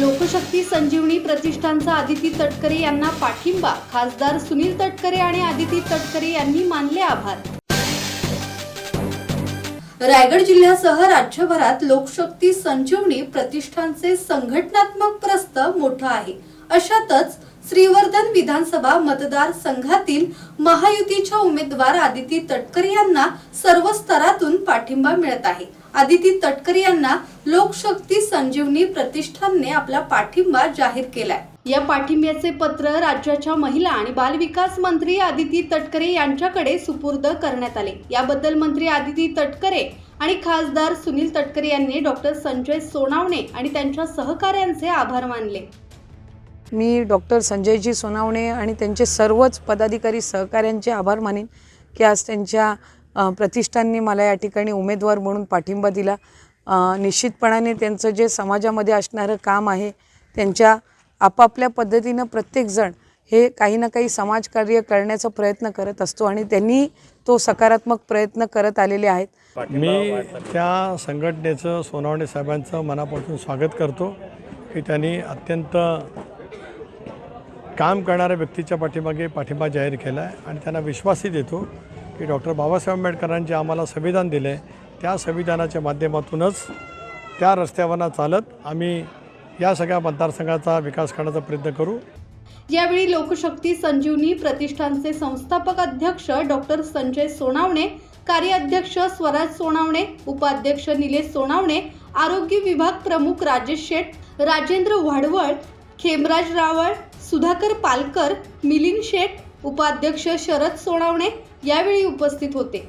लोकशक्ती संजीवनी प्रतिष्ठानचा आदिती तटकरे यांना पाठिंबा. खासदार सुनील तटकरे आणि आदिती तटकरे यांनी मानले आभार. रायगड जिल्ह्यासह राज्यभरात लोकशक्ती संजीवनी प्रतिष्ठानचे संघटनात्मक प्रस्त मोठं आहे. अशातच श्रीवर्धन विधानसभा मतदार संघातील महायुतीच्या उमेदवार आदिती तटकरे यांना सर्व स्तरातून पाठिंबा मिळत आहे. आदिती तटकरे यांना लोकशक्ती संजीवनी प्रतिष्ठानने आपला पाठिंबा जाहीर केलाय. या पाठिंब्याचे पत्र राज्याच्या महिला आणि बालविकास मंत्री आदिती तटकरे यांच्याकडे सुपूर्द करण्यात आले. याबद्दल मंत्री आदिती तटकरे आणि खासदार सुनील तटकरे यांनी डॉक्टर संजय सोनावणे आणि त्यांच्या सहकाऱ्यांचे आभार मानले. मी डॉक्टर संजयजी सोनावणे आणि त्यांचे सर्वच पदाधिकारी सहकाऱ्यांचे आभार मानेन की आज त्यांच्या प्रतिष्ठांनी प्रतिष्ठानने मला या ठिकाणी उमेदवार म्हणून पाठिंबा दिला. निश्चितपणाने त्यांचं जे समाजामध्ये असणारं काम आहे त्यांच्या आपापल्या पद्धतीनं प्रत्येकजण हे काही ना काही समाजकार्य करण्याचा प्रयत्न करत असतो आणि त्यांनी तो सकारात्मक प्रयत्न करत आलेले आहेत. मी त्या संघटनेचं सोनावणे साहेबांचं मनापासून स्वागत करतो की त्यांनी अत्यंत काम करणाऱ्या व्यक्तीच्या पाठीमागे पाठिंबा जाहीर केला आहे आणि त्यांना विश्वासही देतो की डॉक्टर बाबासाहेब आंबेडकरांचे आम्हाला संविधान दिलं आहे त्या संविधानाच्या माध्यमातूनच त्या रस्त्यावरनं चालत आम्ही या सगळ्या मतदारसंघाचा विकास करण्याचा प्रयत्न करू. यावेळी लोकशक्ती संजीवनी प्रतिष्ठानचे संस्थापक अध्यक्ष डॉक्टर संजय सोनावणे कार्याध्यक्ष स्वराज सोनावणे उपाध्यक्ष निलेश सोनावणे आरोग्य विभाग प्रमुख राजेश शेठ राजेंद्र वाडवळ खेमराज रावळ सुधाकर पालकर मिलिंद शेठ उपाध्यक्ष शरद सोनावणे यावेळी उपस्थित होते.